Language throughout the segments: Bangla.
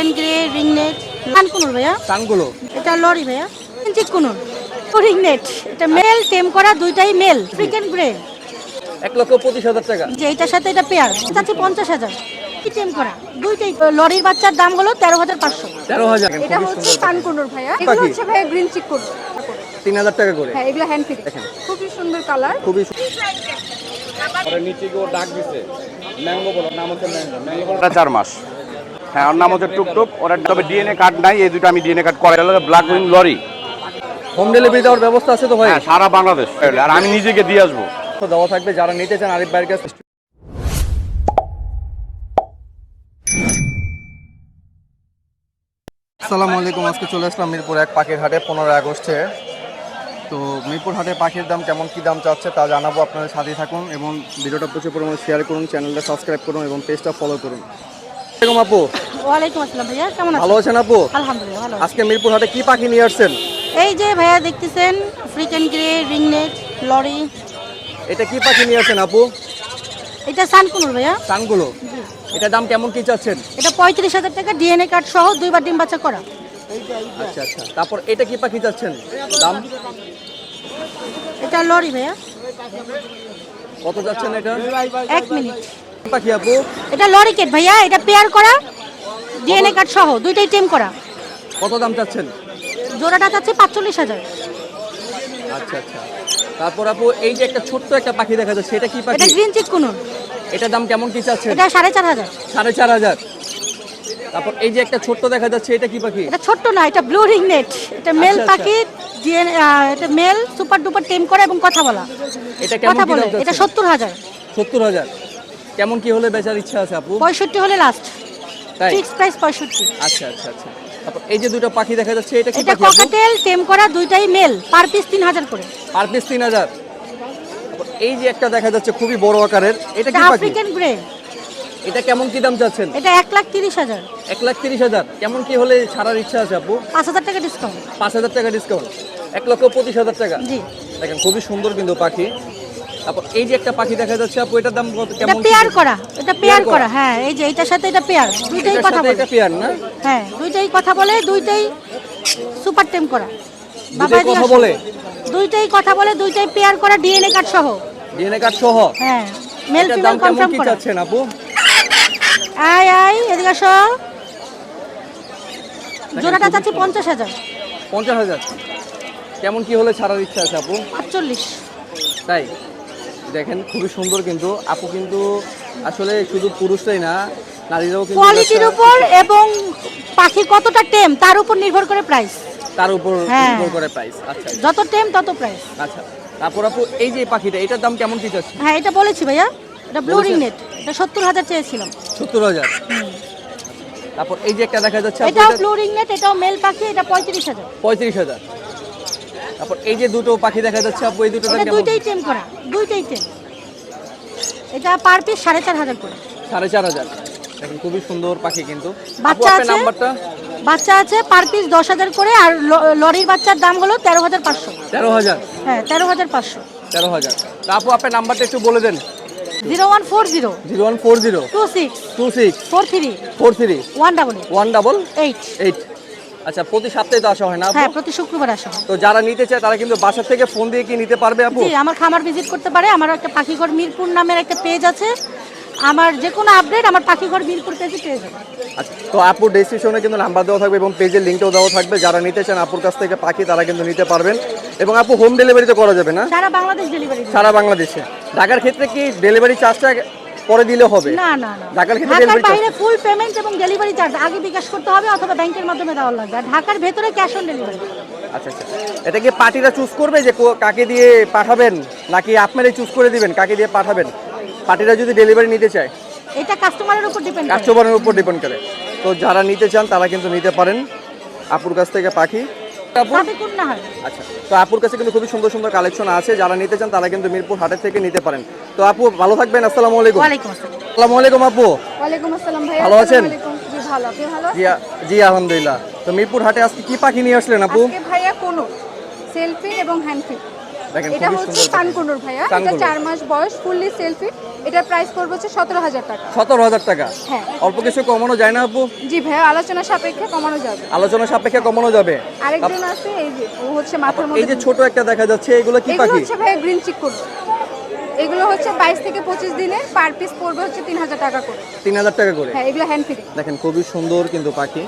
আফ্রিকান গ্রে রিংনেট কানকুনুর ভাইয়া। কানগুলো এটা লরি ভাইয়া। চিকুনুর রিংনেট এটা মেল টেম করা দুইটাই মেল আফ্রিকান গ্রে এক লক্ষ পঁচিশ হাজার টাকা। যে এটার সাথে এটা পেয়ার চাচ্ছি পঞ্চাশ হাজার। কি টেম করা? দুইটাই লরির বাচ্চার দাম হলো তেরো হাজার পাঁচশো। তেরো হাজার। এটা হচ্ছে কানকুনুর ভাইয়া। এগুলো হচ্ছে ভাইয়া গ্রিন চিক কোড তিন হাজার টাকা করে। হ্যাঁ এগুলো হ্যান্ড ফিট খুবই সুন্দর কালার খুবই নিচে গিয়ে ডাক দিছে। ম্যাঙ্গো বলো নাম হচ্ছে ম্যাঙ্গো। ম্যাঙ্গো চার মাস। হ্যাঁ ওর নাম হচ্ছে টুকটুক ওরা তবে ডিএনএ কার্ড নাই এই দুটো আমি ডিএনএ কার্ড করে black wing lory home delivery দেওয়ার ব্যবস্থা আছে তো ভাই? হ্যাঁ সারা বাংলাদেশ। আর আমি নিজেকে দিয়ে আসব। তো দেওয়া থাকবে যারা নিতে চান আরিফ ভাইয়ের কাছে। আসসালামু আলাইকুম আজকে চলে আসলাম মিরপুর এক পাখির হাটে পনেরোই আগস্টে। তো মিরপুর হাটে পাখির দাম কেমন কি দাম চাচ্ছে তা জানাব আপনাদের সাথেই থাকুন এবং ভিডিওটা প্রচুর পরিমাণে শেয়ার করুন চ্যানেলটা সাবস্ক্রাইব করুন এবং পেজটা ফলো করুন। আপু। ওয়ালাইকুম আসসালাম ভাইয়া কেমন ভালো আছেন? আপু? আলহামদুলিল্লাহ ভালো আজকে মিরপুর হাটে কি পাখি নিয়ে আসছেন? এই যে ভাইয়া দেখতেছেন আফ্রিকান গ্রে রিংনেট লরি এটা কি পাখি নিয়ে আসছেন আপু? এটা সানকুনুর ভাইয়া। কানগুলো এটার দাম কেমন কি চাচ্ছেন? এটা পঁয়ত্রিশ হাজার টাকা ডিএনএ কার্ড সহ দুইবার ডিম বাচ্চা করা। আচ্ছা আচ্ছা। তারপর এটা কি পাখি চাচ্ছেন? দাম? এটা লরি ভাইয়া। কত যাচ্ছেন এটা? এক মিনিট। পাখি আপু? এটা লরি কেট ভাইয়া এটা পেয়ার করা ডিএনএ কার্ড সহ দুইটাই টেম করা। কত দাম চাচ্ছেন? জোড়াটা চাচ্ছে পাঁচচল্লিশ হাজার। আচ্ছা আচ্ছা। তারপর আপু এই যে একটা ছোট্ট একটা পাখি দেখা যাচ্ছে এটা কি এটা গ্রিন চিক কুনুর। এটার দাম কেমন কি চাচ্ছেন? এটা সাড়ে চার হাজার। সাড়ে চার হাজার। তারপর এই যে একটা ছোট্ট দেখা যাচ্ছে এটা কি পাখি? এটা ছোট্ট না এটা ব্লু রিং নেট এটা মেল আচ্ছা, পাখি ডিএনএ এটা মেল সুপার ডুপার টেম করা এবং কথা বলা। এটা কেমন কথা বলে এটা সত্তর হাজার। সত্তর হাজার। কেমন কি হলে বেচার ইচ্ছা আছে আপু? পঁয়ষট্টি হলে লাস্ট তাই? ফিক্স প্রাইস পঁয়ষট্টি। আচ্ছা আচ্ছা আচ্ছা। তারপর এই যে দুটো পাখি দেখা যাচ্ছে এটা কি এটা পাখি আপু? ককাটেল টেম করা দুইটাই মেল পার পিস তিন হাজার করে। পার পিস তিন হাজার। এই যে একটা দেখা যাচ্ছে খুবই বড় আকারের এটা এটা কি পাখি? আফ্রিকান গ্রে এটা কেমন কি দাম চাচ্ছেন? এটা এক লাখ তিরিশ হাজার। এক লাখ তিরিশ হাজার। কেমন কি হলে ছাড়ার ইচ্ছা আছে আপু? পাঁচ হাজার টাকা ডিসকাউন্ট পাঁচ হাজার টাকা ডিসকাউন্ট এক লক্ষ পঁচিশ হাজার টাকা। জি। দেখেন খুবই সুন্দর কিন্তু পাখি। তারপর এই যে একটা পাখি দেখা যাচ্ছে আপু এটার দাম কত? এটা কেমন কি? পেয়ার করা এটা পেয়ার করা? হ্যাঁ এই যে এটার সাথে এটা পেয়ার দুইটাই কথা বলে। এটা পেয়ার না? হ্যাঁ দুইটাই কথা বলে দুইটাই সুপার টেম করা। দিয়ে কথা বলে? দুইটাই কথা বলে দুইটাই পেয়ার করা ডিএনএ কার্ড সহ। ডিএনএ কার্ড সহ? হ্যাঁ মেল ফিমেল কনফার্ম করা। চাচ্ছেন আপু? আয় আয় এদিকে আসো। জোড়াটা চাচ্ছি পঞ্চাশ হাজার। পঞ্চাশ হাজার। কেমন কি হলে ছাড়ার ইচ্ছা আছে আপু? আটচল্লিশ তাই? দেখেন খুবই সুন্দর কিন্তু। আপু কিন্তু আসলে শুধু পুরুষরাই না নারীরাও কিন্তু কোয়ালিটির উপর এবং পাখি কতটা টেম তার উপর নির্ভর করে প্রাইস তার উপর হ্যাঁ। নির্ভর করে প্রাইস আচ্ছা। যত টেম তত প্রাইস আচ্ছা। তারপর আপু এই যে পাখিটা এটার দাম কেমন কি চাচ্ছে হ্যাঁ এটা বলেছি ভাইয়া। এটা ব্লু নেট এটা সত্তর হাজার চেয়েছিলাম। সত্তর হাজার? তারপর এই যে একটা দেখা যাচ্ছে এটাও এটা ব্লু রিং নেট এটাও মেল পাখি এটা পঁয়ত্রিশ হাজার। পঁয়ত্রিশ হাজার। তারপর এই যে দুটো পাখি দেখা যাচ্ছে আপু এই দুটো দুইটাই টেম করা দুইটাই টেম। এটা পার পিস সাড়ে চার হাজার করে। সাড়ে চার হাজার। দেখেন খুবই সুন্দর পাখি কিন্তু। বাচ্চা আছে? নাম্বারটা? বাচ্চা আছে পার পিস দশ হাজার করে আর লরির বাচ্চার দাম হলো তেরো হাজার পাঁচশো। তেরো হাজার? হ্যাঁ তেরো হাজার পাঁচশো। তেরো হাজার। তা আপু আপনার নাম্বারটা একটু বলে দেন। Zero one four zero. Zero one four zero. Two six. Two six. Four three. Four three. One double one double eight eight. আচ্ছা প্রতি সপ্তাহে তো আসা হয় না হ্যাঁ প্রতি শুক্রবার আসা হয়। তো যারা নিতে চায় তারা কিন্তু বাসা থেকে ফোন দিয়ে কি নিতে পারবে আপু? জি আমার খামার ভিজিট করতে পারে। আমার একটা পাখিঘর মিরপুর নামের একটা পেজ আছে। আমার যে কোনো আপডেট আমার পাখিঘর মিরপুর পেজে পেয়ে যাবে। আচ্ছা তো আপুর ডেসক্রিপশনে কিন্তু নাম্বার দেওয়া থাকবে এবং পেজের লিঙ্কটাও দেওয়া থাকবে। যারা নিতে চান আপুর কাছ থেকে পাখি তারা কিন্তু নিতে পারবেন। এবং আপু হোম ডেলিভারি তো করা যাবে না? সারা বাংলাদেশ ডেলিভারি সারা বাংলাদেশে। ঢাকার ক্ষেত্রে কি ডেলিভারি চার্জটা পরে দিলে হবে। না না না। ঢাকার ক্ষেত্রে ঢাকার বাইরে ফুল পেমেন্ট এবং ডেলিভারি চার্জ আগে বিকাশ করতে হবে অথবা ব্যাংকের মাধ্যমে দেওয়া লাগবে। ঢাকার ভেতরে ক্যাশ অন ডেলিভারি আচ্ছা আচ্ছা। এটা কি পার্টিরা চুজ করবে যে কাকে দিয়ে পাঠাবেন নাকি আপনারাই চুজ করে দিবেন কাকে দিয়ে পাঠাবেন? পার্টিরা যদি ডেলিভারি নিতে চায়। এটা কাস্টমারের উপর ডিপেন্ড কাস্টমারের উপর ডিপেন্ড করে। তো যারা নিতে চান তারা কিন্তু নিতে পারেন। আপুর কাছ থেকে পাখি। হয় আচ্ছা তো আপুর কাছে কিন্তু খুবই সুন্দর সুন্দর কালেকশন আছে যারা নিতে চান তারা কিন্তু মিরপুর হাটের থেকে নিতে পারেন। তো আপু ভালো থাকবেন আসসালামু আলাইকুম। আসসালাম। আলাইকুম আপু। ওয়ালাইকুম আসসালাম ভাই ভালো আছেন? জি ভালো আপনি ভালো জি আ- জি আলহামদুলিল্লাহ। তো মিরপুর হাটে আজকে কি পাখি নিয়ে আসলেন আপু? ভাইয়া কোনো সেলফি এবং হ্যান্ড ফিট। দেখেন এটা হচ্ছে কানকুনুর ভাইয়া। এটা কানকুনুর। চার মাস বয়স ফুললি সেলফি এটার প্রাইস পড়বে হচ্ছে সতেরো হাজার টাকা। সতেরো হাজার টাকা? হ্যাঁ। অল্প কিছু কমানো যায় না আপু? জি ভাইয়া আলোচনা সাপেক্ষে কমানো যাবে। আলোচনা সাপেক্ষে কমানো যাবে। আরেকজন আছে এই যে ও হচ্ছে মাথার এই যে ছোট একটা দেখা যাচ্ছে এগুলো কি এগুলো হচ্ছে ভাইয়া গ্রিন চিক করবে এগুলো হচ্ছে বাইশ থেকে পঁচিশ দিনের পার পিস পড়বে হচ্ছে তিন হাজার টাকা করে। তিন হাজার টাকা করে? হ্যাঁ এগুলো হ্যান্ড ফিডিং দেখেন খুবই সুন্দর কিন্তু পাখি।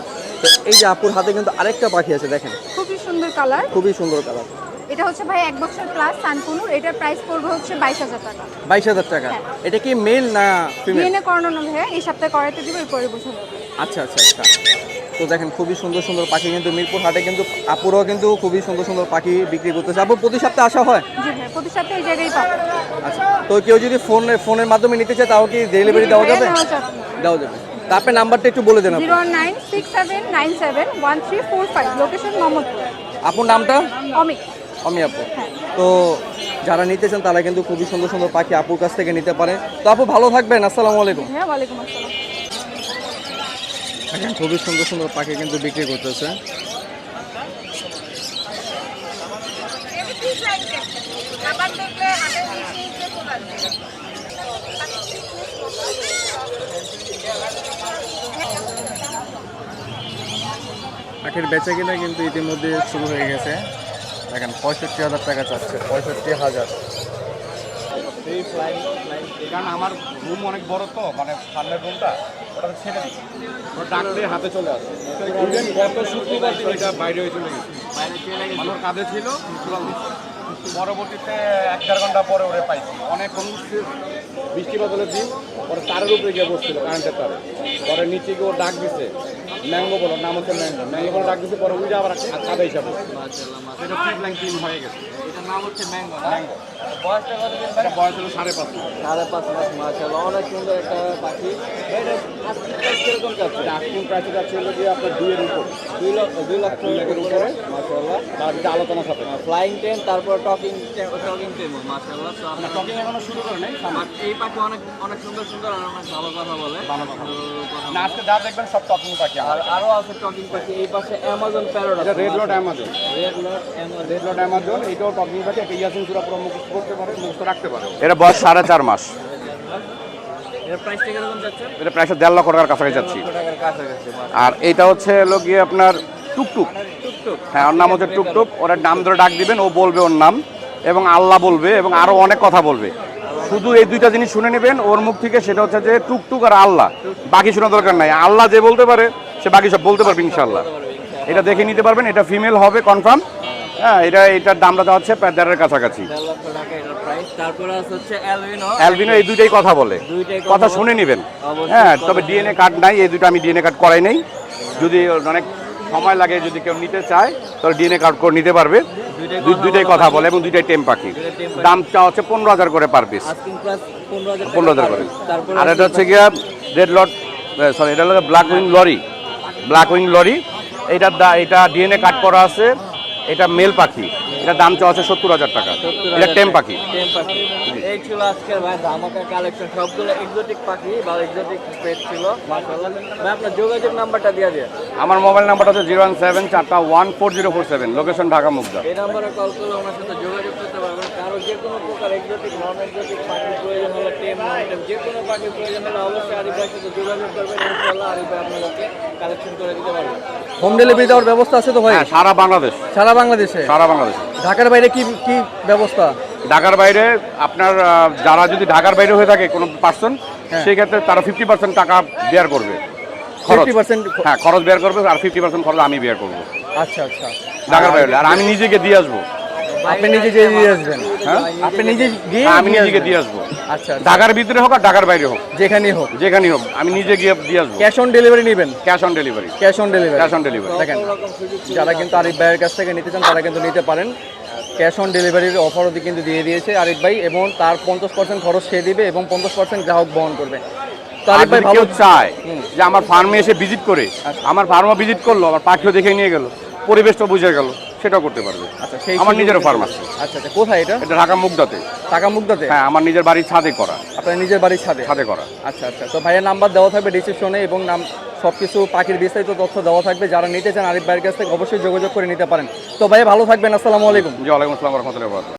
এই যে আপুর হাতে কিন্তু আরেকটা পাখি আছে দেখেন। খুবই সুন্দর কালার খুবই সুন্দর কালার এটা হচ্ছে ভাই এক বছর প্লাস সানকুনুর এটার প্রাইস পড়বে হচ্ছে বাইশ হাজার টাকা। বাইশ হাজার টাকা। হ্যাঁ। এটা কি মেল না ডিএনএ করানো ভাইয়া এই সপ্তাহে করাতে দিবে এরপরে বোঝা যাবে। আচ্ছা আচ্ছা আচ্ছা। তো দেখেন খুবই সুন্দর সুন্দর পাখি কিন্তু মিরপুর হাটে কিন্তু আপুরাও কিন্তু খুবই সুন্দর সুন্দর পাখি বিক্রি করতেছে। আপু প্রতি সপ্তাহে আসা হয়? প্রতি সপ্তাহে এই জায়গায় পাবো আচ্ছা তো কেউ যদি ফোন ফোনের মাধ্যমে নিতে চায় তাও কি ডেলিভারি দেওয়া যাবে? দেওয়া যাবে। তা আপনি নাম্বারটা একটু বলে দেন। Zero nine six seven nine seven one three four five location Mohammadpur. আপুর নামটা? অমিক আমি আপু। তো যারা নিতে চান তারা কিন্তু খুবই সুন্দর সুন্দর পাখি আপুর কাছ থেকে নিতে পারে। তো আপু ভালো থাকবেন আসসালামু আলাইকুম। হ্যাঁ ওয়ালাইকুম আসসালাম। দেখেন খুবই সুন্দর সুন্দর পাখি কিন্তু বিক্রি করতেছে। পাখির বেচা কিনা কিন্তু ইতিমধ্যে শুরু হয়ে গেছে। দেখেন পঁয়ষট্টি হাজার টাকা চাচ্ছে পঁয়ষট্টি হাজার। কারণ আমার রুম অনেক বড় তো মানে সামনের রুমটা ওটা ছেড়ে দিই। ডাকলে হাতে চলে আসে। গত শুক্রবার দিন এটা বাইরে হয়ে চলে গেছে। মানুষ কাঁধে ছিল। পরবর্তীতে এক দেড় ঘণ্টা পরে ওরে পাইছি। অনেক মানুষ বৃষ্টি বাদলের দিন পরে তারের উপরে গিয়ে বসছিল কারেন্টের তারে। পরে নিচে গিয়ে ও ডাক দিছে ম্যাঙ্গো বলো নাম হচ্ছে ম্যাঙ্গো। ম্যাঙ্গো বলে ডাক দিছে পরে উঠে আবার কাঁধে হিসাবে এটা টিম হয়ে গেছে। এটার নাম হচ্ছে ম্যাঙ্গো ম্যাঙ্গো। বয়সটা কত দিন এটা বয়স হলো সাড়ে পাঁচ মাস। সাড়ে পাঁচ মাস মাশাআল্লাহ অনেক সুন্দর একটা পাখি। এটা আজকে price কীরকম যাচ্ছে? এটা আজকের যাচ্ছে হলো গিয়ে আপনার দুইয়ের উপর। দুই লক্ষ দুই লক্ষ। উপরে। মাশাআল্লাহ। তার আলোচনা সাথে ফ্লাইং টেন তারপর টকিং টকিং টেমো মাশাআল্লাহ। তো আপনার টকিং এখনও শুরু করে নাই সামনে। এই পাখি অনেক অনেক সুন্দর সুন্দর আর অনেক ভালো কথা বলে। ভালো কথা। না আজকে যা দেখবেন সব টকিং পাখি আর আরও আছে টকিং পাখি এই পাশে অ্যামাজন প্যারট এটা red lored Amazon red lored Amazon red lored Amazon এটাও টকিং পাখি একটা ইয়াসিন সুরা পুরো মুখস্থ করতে পারে মুখস্থ রাখতে পারে। এটা বয়স সাড়ে চার মাস। এটা প্রায় দেড় লক্ষ টাকার কাছাকাছি যাচ্ছি। আর এইটা হচ্ছে হলো গিয়ে আপনার টুকটুক। হ্যাঁ ওর নাম হচ্ছে টুকটুক। ওর নাম ধরে ডাক দিবেন ও বলবে ওর নাম এবং আল্লাহ বলবে এবং আরও অনেক কথা বলবে। শুধু এই দুইটা জিনিস শুনে নেবেন ওর মুখ থেকে সেটা হচ্ছে যে টুকটুক আর আল্লাহ। বাকি শোনা দরকার নাই। আল্লাহ যে বলতে পারে সে বাকি সব বলতে পারবে ইনশাল্লাহ এটা দেখে নিতে পারবেন এটা ফিমেল হবে কনফার্ম। হ্যাঁ এটা এটার দামটা দেওয়া হচ্ছে প্রায় দেড়ের কাছাকাছি। অ্যালবিনো এই দুইটাই কথা বলে। কথা শুনে নেবেন। হ্যাঁ তবে। ডিএনএ কার্ড নাই এই দুটো আমি ডিএনএ কার্ড করাই নাই। যদি অনেক সময় লাগে যদি কেউ নিতে চায় তাহলে ডিএনএ কার্ড করে নিতে পারবে। দুইটাই কথা বলে এবং দুইটাই টেম পাখি। দামটা হচ্ছে পনেরো হাজার করে পার পিস পনেরো হাজার করে। আর এটা হচ্ছে গিয়ে রেড লট সরি এটা হলো black wing lory black wing lory এটা এটা ডিএনএ কার্ড করা আছে। এটা মেল পাখি। এটা দাম চাওয়া আছে সত্তর হাজার টাকা। এটা টেম পাখি। এই ছিল আজকের ভাই ধামাকা কালেকশন সবগুলো এক্সোটিক পাখি বা এক্সোটিক পেট ছিল ভাই আপনার যোগাযোগ নাম্বারটা দিয়ে দিয়ে আমার মোবাইল নাম্বারটা হচ্ছে জিরো ওয়ান সেভেন চারটা one four zero four seven location Dhaka Mugda. এই নাম্বারে কল করলে ওনার সাথে যোগাযোগ কারও যে কোনো প্রকার এক্সোটিক নন এক্সোটিক পাখির প্রয়োজন হলে টেম নন যে কোনো পাখির প্রয়োজন হলে অবশ্যই আরিফ ভাইয়ের সাথে যোগাযোগ করবেন আরিফ ভাই আপনাদেরকে কালেকশন করে দিতে পারবেন হোম ডেলিভারি দেওয়ার ব্যবস্থা আছে তো ভাই? হ্যাঁ সারা বাংলাদেশ। সারা বাংলাদেশে? সারা বাংলাদেশ। ঢাকার বাইরে কি কি ব্যবস্থা? ঢাকার বাইরে আপনার আহ, যারা যদি ঢাকার বাইরে হয়ে থাকে কোনো পার্সন সেই ক্ষেত্রে তারা ফিফটি পার্সেন্ট টাকা বেয়ার করবে। খরচ। 50% হ্যাঁ খরচ বেয়ার করবে আর ফিফটি পার্সেন্ট খরচ আমি বেয়ার করব। আচ্ছা আচ্ছা। ঢাকার বাইরে আর আমি নিজেকে দিয়ে আসব। আপনি নিজে গিয়ে দিয়ে আসবেন। হ্যাঁ? আপনি নিজে গিয়ে আমি আসবেন? দিয়ে আসব। আচ্ছা আচ্ছা। ঢাকার ভিতরে হোক আর ঢাকার বাইরে হোক। যেখানেই হোক। যেখানেই হোক আমি নিজে গিয়ে দিয়ে আসব। ক্যাশ অন ডেলিভারি নেবেন? Cash on delivery. Cash on delivery. Cash on delivery. দেখেন যারা কিন্তু আরিফ ভাইয়ের কাছ থেকে নিতে চান তারা কিন্তু নিতে পারেন। ক্যাশ অন ডেলিভারির অফারও কিন্তু দিয়ে দিয়েছে আরিফ ভাই এবং তার পঞ্চাশ পার্সেন্ট খরচ সে দিবে এবং পঞ্চাশ পার্সেন্ট গ্রাহক বহন করবে। আরিফ ভাই ভালো চায় যে আমার ফার্মে এসে ভিজিট করে আমার ফার্মও ভিজিট করল আমার পাখিও দেখে নিয়ে গেল পরিবেশটা বুঝে গেল। সেটাও করতে পারবে। আচ্ছা সেই আমার নিজের নিজেরও ফার্ম আছে আচ্ছা আচ্ছা কোথায় এটা? এটা ঢাকা মুগদাতে। ঢাকা মুগদাতে? হ্যাঁ আমার নিজের বাড়ির ছাদে করা। আপনার নিজের বাড়ির ছাদে? ছাদে করা। আচ্ছা আচ্ছা তো ভাইয়ের নাম্বার দেওয়া থাকবে ডিসক্রিপশনে এবং নাম সব কিছু পাখির বিস্তারিত তথ্য দেওয়া থাকবে। যারা নিতে চান আরিফ ভাইয়ের কাছ থেকে অবশ্যই যোগাযোগ করে নিতে পারেন। তো ভাই ভালো থাকবেন আসসালামু আলাইকুম। জি ওয়ালাইকুম আসসালাম রহমতুল্লাহ